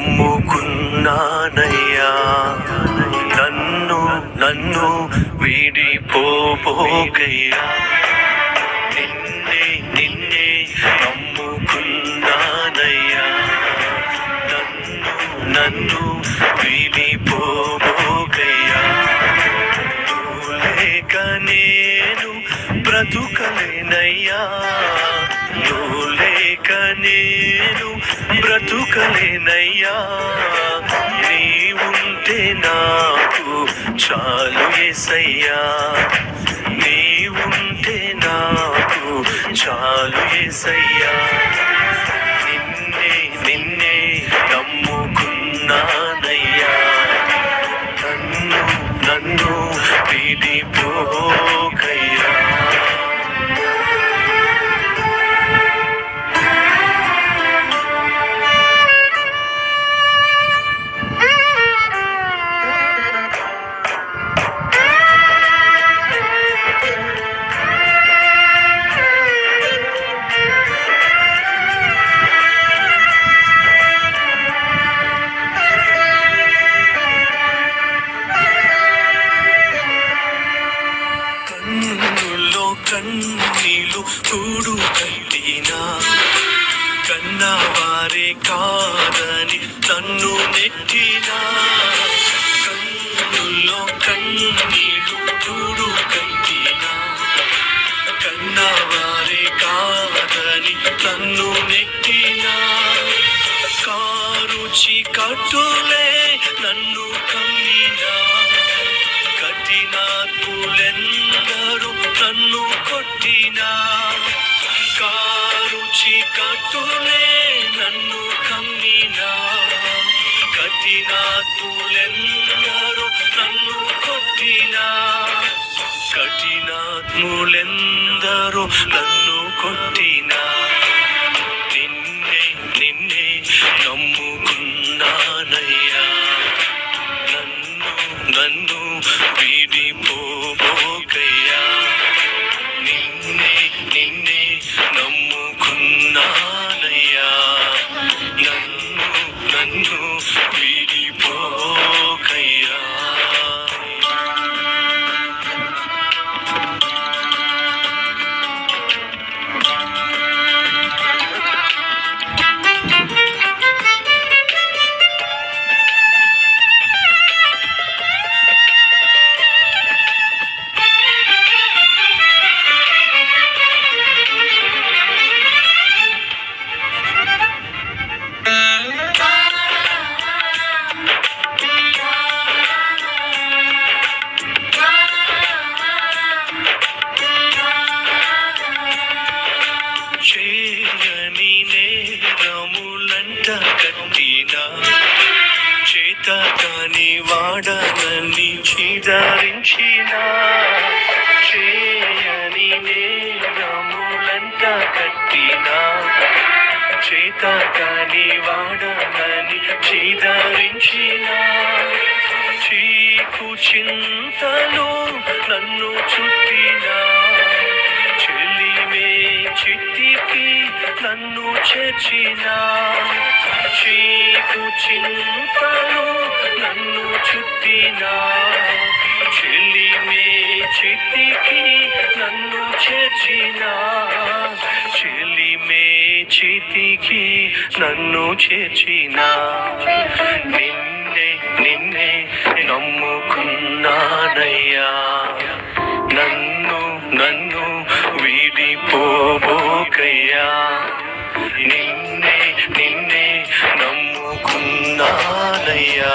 నమ్ముకున్నానయ్యా. నన్ను నన్ను వీడిపోబోకయ్యా. నిన్నే నిన్నే నమ్ముకున్నానయ్యా. నన్ను నన్ను వీడిపోబోకయ్యా. లేక నేను బ్రతుకలేనయ్యా. నువ్వు లేక నేను బ్రతుకలేనయ్యా నీ ఉంటే నాకు చాలు ఎసయ్యా నీ ఉంటే నాకు చాలు ఎసయ్యా కన్నీలు కూడు కట్టినా కన్నవారే కాదని తన్ను నెట్టినా. కన్నుల్లో కన్నీలు కూడు కట్టినా కన్నవారే కాదని తన్ను నెట్టినా. కారుచి కట్టులే నన్ను కమ్మినా. కఠినాత్ములెందరూ నన్ను కొట్టినా? కారుచి కట్టులే నన్ను కమ్మినా? కఠినాత్ములెందరూ నన్ను కొట్టినా? కఠినాత్ములెందరూ నన్ను కొట్టినా? నన్ను కట్టినా చేత కాని వాడనని చిదరించిన చేయని నేరములంట కట్టినా చేత కాని వాడనని చిదరించిన చీకు చింతలు నన్ను చుట్టినా చెలిమే చిట్టికి నన్ను చేర్చినా. చీకు చింతలు నన్ను చుట్టినా. చెలిమే చిట్టికి నన్ను చేర్చిన. చెలిమే చితికి నన్ను చేర్చిన. నిన్నే నిన్నే నమ్ముకున్నానయ్యా. నన్ను నన్ను వీడిపోబోకయ్యా. நானையா